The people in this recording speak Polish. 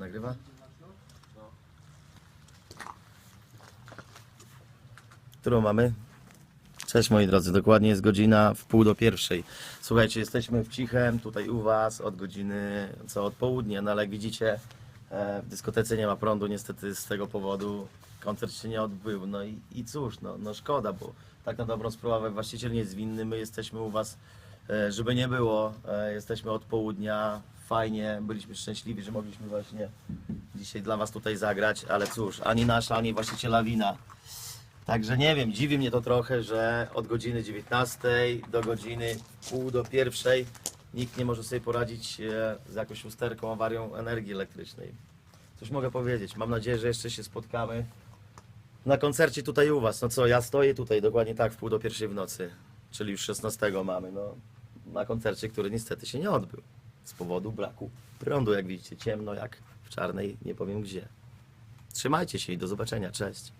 Nagrywa? Którą mamy? Cześć moi drodzy, dokładnie jest godzina w pół do pierwszej. Słuchajcie, jesteśmy w Cichem, tutaj u Was od godziny, co od południa, no ale jak widzicie e, w dyskotece nie ma prądu niestety z tego powodu. Koncert się nie odbył, no i, i cóż, no, no szkoda, bo tak na dobrą sprawę właściciel nie jest winny, my jesteśmy u Was, żeby nie było, e, jesteśmy od południa, fajnie, byliśmy szczęśliwi, że mogliśmy właśnie dzisiaj dla Was tutaj zagrać, ale cóż, ani nasza, ani właściciela wina. Także nie wiem, dziwi mnie to trochę, że od godziny 19 do godziny pół do pierwszej nikt nie może sobie poradzić e, z jakąś usterką, awarią energii elektrycznej. Coś mogę powiedzieć. Mam nadzieję, że jeszcze się spotkamy na koncercie tutaj u Was. No co, ja stoję tutaj dokładnie tak w pół do pierwszej w nocy, czyli już 16 mamy, no na koncercie, który niestety się nie odbył z powodu braku prądu, jak widzicie, ciemno jak w czarnej, nie powiem gdzie. Trzymajcie się i do zobaczenia, cześć.